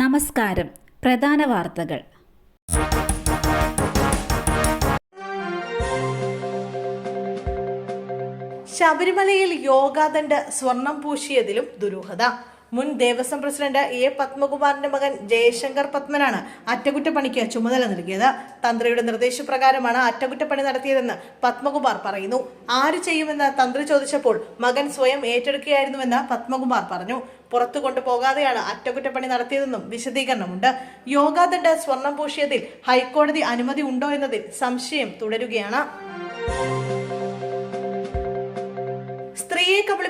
നമസ്കാരം. പ്രധാന വാർത്തകൾ. ശബരിമലയിൽ യോഗാദണ്ഡ് സ്വർണം പൂശിയതിലും ദുരൂഹത. മുൻ ദേവസ്വം പ്രസിഡന്റ് എ പത്മകുമാറിന്റെ മകൻ ജയശങ്കർ പത്മനാണ് അറ്റകുറ്റപ്പണിക്ക് ചുമതല നൽകിയത്. തന്ത്രിയുടെ നിർദ്ദേശപ്രകാരമാണ് അറ്റകുറ്റപ്പണി നടത്തിയതെന്ന് പത്മകുമാർ പറയുന്നു. ആര് ചെയ്യുമെന്ന് തന്ത്രി ചോദിച്ചപ്പോൾ മകൻ സ്വയം ഏറ്റെടുക്കുകയായിരുന്നുവെന്ന് പത്മകുമാർ പറഞ്ഞു. പുറത്തു കൊണ്ടുപോകാതെയാണ് അറ്റകുറ്റപ്പണി നടത്തിയതെന്നും വിശദീകരണമുണ്ട്. യോഗാദണ്ഡ് സ്വർണം പൂശിയതിൽ ഹൈക്കോടതി അനുമതി ഉണ്ടോ എന്നതിൽ സംശയം തുടരുകയാണ്.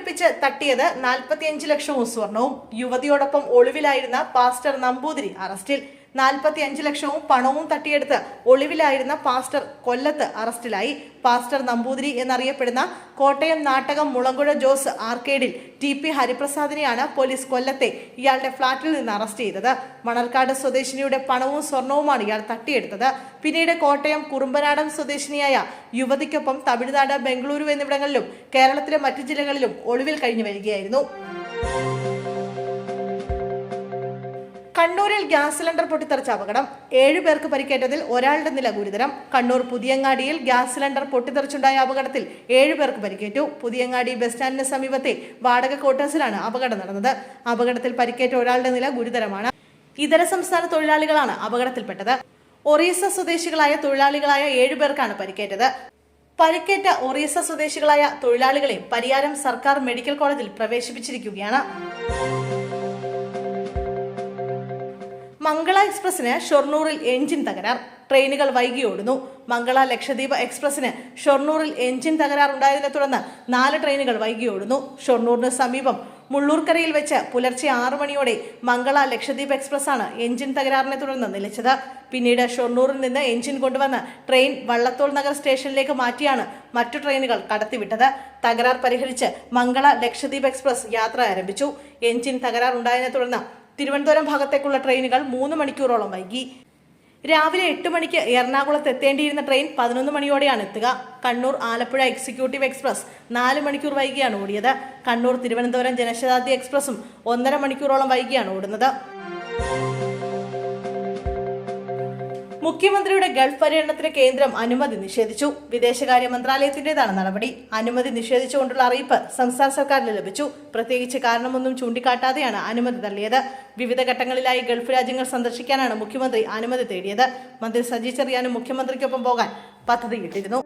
കബളിപ്പിച്ച് തട്ടിയത് നാൽപ്പത്തിയഞ്ച് ലക്ഷവും സ്വർണവും യുവതിയോടൊപ്പം ഒളിവിലായിരുന്ന പാസ്റ്റർ നമ്പൂതിരി അറസ്റ്റിൽ. നാൽപ്പത്തിയഞ്ച് ലക്ഷവും പണവും തട്ടിയെടുത്ത് ഒളിവിലായിരുന്ന പാസ്റ്റർ കൊല്ലത്ത് അറസ്റ്റിലായി. പാസ്റ്റർ നമ്പൂതിരി എന്നറിയപ്പെടുന്ന കോട്ടയം നാട്ടകം മുളങ്കുഴ ജോസ് ആർക്കേഡിൽ ടി പി ഹരിപ്രസാദിനെയാണ് പോലീസ് കൊല്ലത്തെ ഇയാളുടെ ഫ്ളാറ്റിൽ നിന്ന് അറസ്റ്റ് ചെയ്തത്. മണർക്കാട് സ്വദേശിനിയുടെ പണവും സ്വർണവുമാണ് ഇയാൾ തട്ടിയെടുത്തത്. പിന്നീട് കോട്ടയം കുറുമ്പനാടൻ സ്വദേശിനിയായ യുവതിക്കൊപ്പം തമിഴ്നാട് ബംഗളൂരു എന്നിവിടങ്ങളിലും കേരളത്തിലെ മറ്റു ജില്ലകളിലും ഒളിവിൽ കഴിഞ്ഞു വരികയായിരുന്നു. കണ്ണൂരിൽ ഗ്യാസ് സിലിണ്ടർ പൊട്ടിത്തെറിച്ച അപകടം ഏഴു പേർക്ക് പരിക്കേറ്റതിൽ ഒരാളുടെ നില ഗുരുതരം. കണ്ണൂർ പുതിയങ്ങാടിയിൽ ഗ്യാസ് സിലിണ്ടർ പൊട്ടിത്തെറിച്ചുണ്ടായ അപകടത്തിൽ ഏഴു പേർക്ക് പരിക്കേറ്റു. പുതിയങ്ങാടി ബസ് സ്റ്റാൻഡിന് സമീപത്തെ വാടക ക്വാർട്ടേഴ്സിലാണ് അപകടം നടന്നത്. അപകടത്തിൽ പരിക്കേറ്റ ഒരാളുടെ നില ഗുരുതരമാണ്. ഇതര സംസ്ഥാന തൊഴിലാളികളാണ് അപകടത്തിൽപ്പെട്ടത്. ഒറീസ സ്വദേശികളായ തൊഴിലാളികളായ ഏഴു പേർക്കാണ് പരിക്കേറ്റത്. പരിക്കേറ്റ ഒറീസ സ്വദേശികളായ തൊഴിലാളികളെ പരിയാരം സർക്കാർ മെഡിക്കൽ കോളേജിൽ പ്രവേശിപ്പിച്ചിരിക്കുകയാണ്. എക്സ്പ്രസിന് ഷൊർണൂറിൽ എഞ്ചിൻ തകരാർ. ട്രെയിനുകൾ വൈകി ഓടുന്നു. മംഗള ലക്ഷദ്വീപ് എക്സ്പ്രസിന് ഷൊർണൂറിൽ എഞ്ചിൻ തകരാറുണ്ടായതിനെ തുടർന്ന് നാല് ട്രെയിനുകൾ വൈകി ഓടുന്നു. ഷൊർണൂറിന് സമീപം മുള്ളൂർക്കരയിൽ വെച്ച് പുലർച്ചെ ആറു മണിയോടെ മംഗള ലക്ഷദ്വീപ് എക്സ്പ്രസ്സാണ് എഞ്ചിൻ തകരാറിനെ തുടർന്ന് നിലച്ചത്. പിന്നീട് ഷൊർണൂറിൽ നിന്ന് എഞ്ചിൻ കൊണ്ടുവന്ന് ട്രെയിൻ വള്ളത്തോൾ നഗർ സ്റ്റേഷനിലേക്ക് മാറ്റിയാണ് മറ്റു ട്രെയിനുകൾ കടത്തിവിട്ടത്. തകരാർ പരിഹരിച്ച് മംഗള ലക്ഷദ്വീപ് എക്സ്പ്രസ് യാത്ര ആരംഭിച്ചു. എഞ്ചിൻ തകരാറുണ്ടായതിനെ തുടർന്ന് തിരുവനന്തപുരം ഭാഗത്തേക്കുള്ള ട്രെയിനുകൾ മൂന്ന് മണിക്കൂറോളം വൈകി. രാവിലെ എട്ട് മണിക്ക് എറണാകുളത്ത് എത്തേണ്ടിയിരുന്ന ട്രെയിൻ പതിനൊന്ന് മണിയോടെയാണ് എത്തുക. കണ്ണൂർ ആലപ്പുഴ എക്സിക്യൂട്ടീവ് എക്സ്പ്രസ് നാല് മണിക്കൂർ വൈകിയാണ് ഓടിയത്. കണ്ണൂർ തിരുവനന്തപുരം ജനശതാബ്ദി എക്സ്പ്രസും ഒന്നര മണിക്കൂറോളം വൈകിയാണ് ഓടുന്നത്. മുഖ്യമന്ത്രിയുടെ ഗൾഫ് പര്യടനത്തിന് കേന്ദ്രം അനുമതി നിഷേധിച്ചു. വിദേശകാര്യ മന്ത്രാലയത്തിന്റേതാണ് നടപടി. അനുമതി നിഷേധിച്ചുകൊണ്ടുള്ള അറിയിപ്പ് സംസ്ഥാന സർക്കാരിന് ലഭിച്ചു. പ്രത്യേകിച്ച് കാരണമൊന്നും ചൂണ്ടിക്കാട്ടാതെയാണ് അനുമതി തള്ളിയത് വിവിധ ഘട്ടങ്ങളിലായി ഗൾഫ് രാജ്യങ്ങൾ സന്ദർശിക്കാനാണ് മുഖ്യമന്ത്രി അനുമതി തേടിയത്. മന്ത്രി സജി ചെറിയാനും മുഖ്യമന്ത്രിക്കൊപ്പം പോകാൻ പദ്ധതിയിട്ടിരുന്നു.